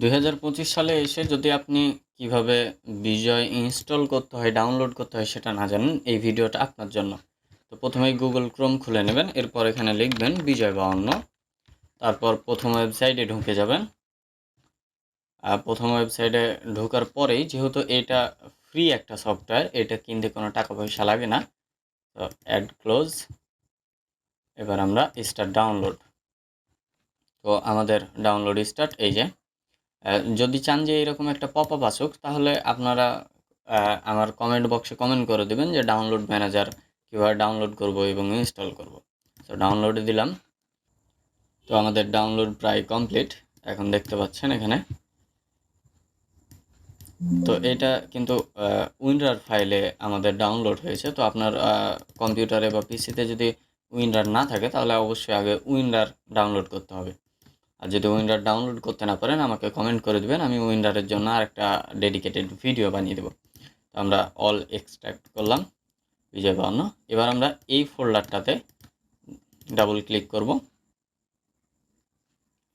দু হাজার পঁচিশ সালে এসে যদি আপনি কীভাবে বিজয় ইনস্টল করতে হয়, ডাউনলোড করতে হয় সেটা না জানেন, এই ভিডিওটা আপনার জন্য। তো প্রথমেই গুগল ক্রোম খুলে নেবেন, এরপর এখানে লিখবেন বিজয় বাউন্ন। তারপর প্রথম ওয়েবসাইটে ঢুকে যাবেন। আর প্রথম ওয়েবসাইটে ঢোকার পরেই, যেহেতু এটা ফ্রি একটা সফটওয়্যার এটা কিনতে কোনো টাকা পয়সা লাগে না, তো অ্যাড ক্লোজ এবার আমরা স্টার্ট ডাউনলোড তো আমাদের ডাউনলোড স্টার্ট এই যে যদি চান যে এরকম একটা পপ আপ আসুক, তাহলে আপনারা আমার কমেন্ট বক্সে কমেন্ট করে দেবেন যে ডাউনলোড ম্যানেজার কীভাবে ডাউনলোড করব এবং ইনস্টল করব। তো ডাউনলোডে দিলাম। তো আমাদের ডাউনলোড প্রায় কমপ্লিট এখন দেখতে পাচ্ছেন এখানে। তো এটা কিন্তু উইন্ডার ফাইলে আমাদের ডাউনলোড হয়েছে। তো আপনার কম্পিউটারে বা পিসিতে যদি উইন্ডার না থাকে, তাহলে অবশ্যই আগে উইন্ডার ডাউনলোড করতে হবে। আর যদি উইন্ডার ডাউনলোড করতে না পারেন, আমাকে কমেন্ট করে দেবেন, আমি উইন্ডারের জন্য আরেকটা ডেডিকেটেড ভিডিও বানিয়ে দেবো। তো আমরা অল এক্সট্রাক্ট করলাম, বিজয় বাউন্ন। এবার আমরা এই ফোল্ডারটাতে ডাবল ক্লিক করব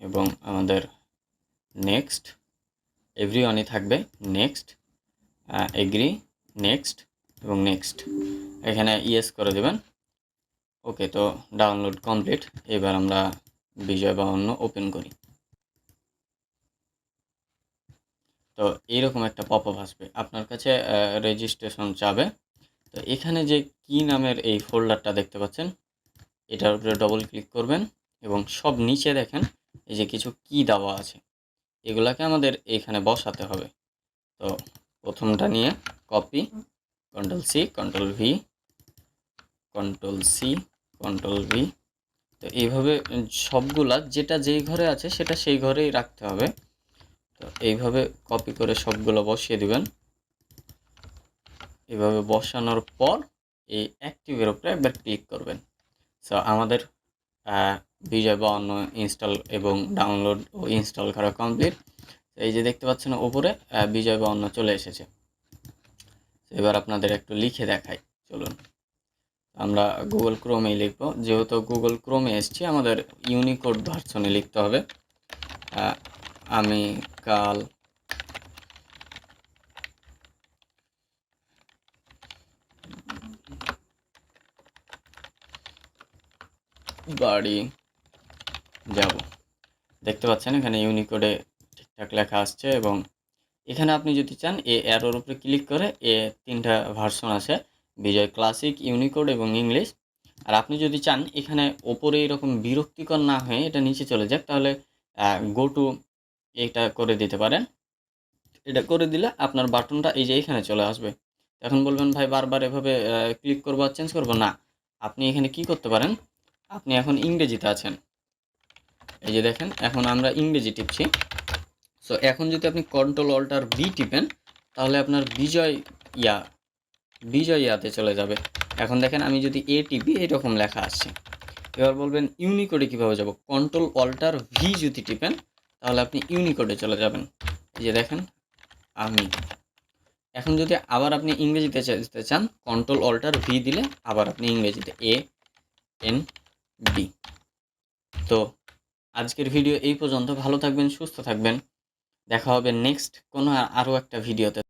এবং আমাদের নেক্সট এভরিওয়ানই থাকবে নেক্সট এগ্রি নেক্সট এবং নেক্সট এখানে ইয়েস করে দেবেন। ওকে তো ডাউনলোড কমপ্লিট এবার আমরা বিজয় বাউন্ন ওপেন করি। তো এইরকম একটা পপ আপ আসবে। আপনার কাছে রেজিস্ট্রেশন চাবে। তো এখানে যে কি নামের এই ফোল্ডারটা দেখতে পাচ্ছেন, এটার উপরে ডবল ক্লিক করবেন এবং সব নিচে দেখেন, এই যে কিছু কি দেওয়া আছে। এগুলাকে আমাদের এখানে বসাতে হবে। তো প্রথমটা নিয়ে copy control C control V control C control V তো এইভাবে সবগুলা যেটা যেই ঘরে আছে সেটা সেই ঘরেই রাখতে হবে। তো এইভাবে কপি করে সবগুলো বসিয়ে দিবেন। এভাবে বসানোর পর এই অ্যাক্টিভের উপরে একবার ক্লিক করবেন। সো আমাদের বিজয় বাউন্ন ইনস্টল এবং ডাউনলোড ও ইনস্টল করা কমপ্লিট এই যে দেখতে পাচ্ছেন আহ, বিজয় বাউন্ন চলে এসেছে। এবার আপনাদের একটু লিখে দেখাই। চলুন। আমরা গুগল ক্রোমেই লিখব। যেহেতু গুগল ক্রোমে এসছি, আমাদের ইউনিকোড ভার্সনে লিখতে হবে। আমি কাল বাড়ি যাব। দেখতে পাচ্ছেন, এখানে ইউনিকোডে ঠিকঠাক লেখা আসছে এবং এখানে আপনি যদি চান, এ অ্যারোর উপরে ক্লিক করে এ তিনটা ভার্সন আছে। বিজয় ক্লাসিক, ইউনিকোড এবং ইংলিশ। আর আপনি যদি চান এখানে ওপরে এরকম বিরক্তিকর না হয়ে এটা নিচে চলে যাক, তাহলে গো টু এটা করে দিতে পারেন। এটা করে দিলে আপনার বাটনটা এই যে এখানে চলে আসবে। এখন বলবেন, ভাই, বারবার এভাবে ক্লিক করব আর চেঞ্জ করব? না। আপনি এখানে কি করতে পারেন? আপনি এখন ইংরেজিতে আছেন। এই যে দেখেন, এখন আমরা ইংরেজি টিপছি। সো এখন যদি আপনি কন্ট্রোল অল্টার ভি টিপেন, তাহলে আপনার বিজয় ইয়া বিজয় ইয়াতে চলে যাবে। এখন দেখেন আমি যদি এ টিপি এরকম লেখা আসছে এবার বলবেন ইউনিকোডে কীভাবে যাব? কন্ট্রোল অল্টার ভি যদি টিপেন, তাহলে আপনি ইউনিকোডে চলে যাবেন। এই যে দেখেন, আমি। এখন যদি আবার আপনি ইংরেজিতে যেতে চান কন্ট্রোল অল্টার ভি দিলে আবার আপনি ইংরেজিতে এ এন ডি তো আজকের ভিডিও এই পর্যন্ত। ভালো থাকবেন, সুস্থ থাকবেন। দেখা হবে নেক্সট কোনো আরও একটা ভিডিওতে।